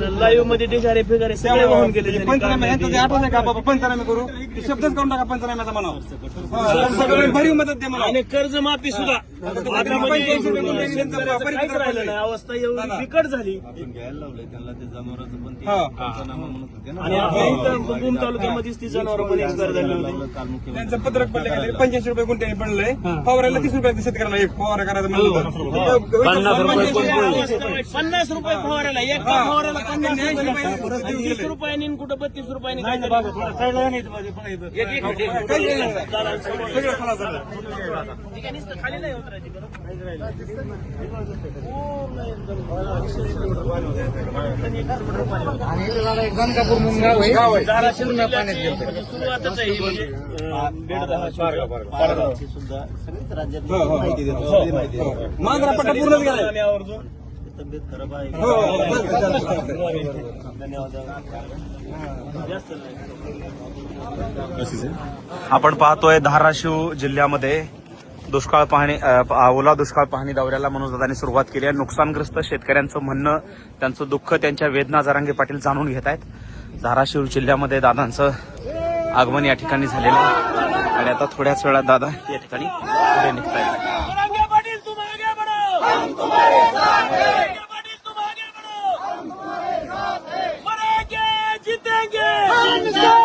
लाईव्हमध्ये ढिगारे फिगारे सगळे वाहून गेले त्यांनी. पंचनामे यांचं जे आठवत आहे का बाबा? पंचनामे करू? ते शब्दच करून टाका पंचनाम्याचा म्हणावं. सगळं भरीव मदत दे म्हणा आणि कर्जमाफी सुद्धा. आता म्हणजे शेतकऱ्याचं काहीच राहिलं नाही. अवस्था एवढी बिकट झाली. हा. आणि आता इथं भूम तालुक्यामध्येच ती जनावर पण एक्सपायर झाली होती. त्यांचं पत्रक पडलं का पंच्याऐंशी रुपये गुंठ्याने पडलंय. फवारायला तीस रुपये शेतकऱ्याला एक फवारा करायचं म्हणलं तर. पन्नास रुपये. पन्नास रुपये फवारायला एक फवाराला वीस रुपयांनी आणि कुठं बत्तीस रुपयांनी खाली नाही उतरायची. धाराशिव जिल्ह्याची म्हणजे सुरुवातच आहे ही म्हणजे, सुद्धा सगळीच राज्यात हो, हो, हो. हो. मांजरा पट्टा पूर्णच आवर्जून. तब्येत खराब आहे. हो, हो. चालतंय. धन्यवाद. आपण पाहतोय धाराशिव जिल्ह्यामध्ये दुष्काळ पाहणी ओला दुष्काळ पाहणी दौऱ्याला मनोजदादांनी सुरुवात केली आहे. नुकसानग्रस्त शेतकऱ्यांचं म्हणणं त्यांचं दुःख त्यांच्या वेदना जरांगे पाटील जाणून घेत आहेत. धाराशिव जिल्ह्यामध्ये दादांचं आगमन या ठिकाणी झालेलं आहे. आणि आता थोड्याच वेळात दादा या ठिकाणी पुढे निघतायत. Afghanistan!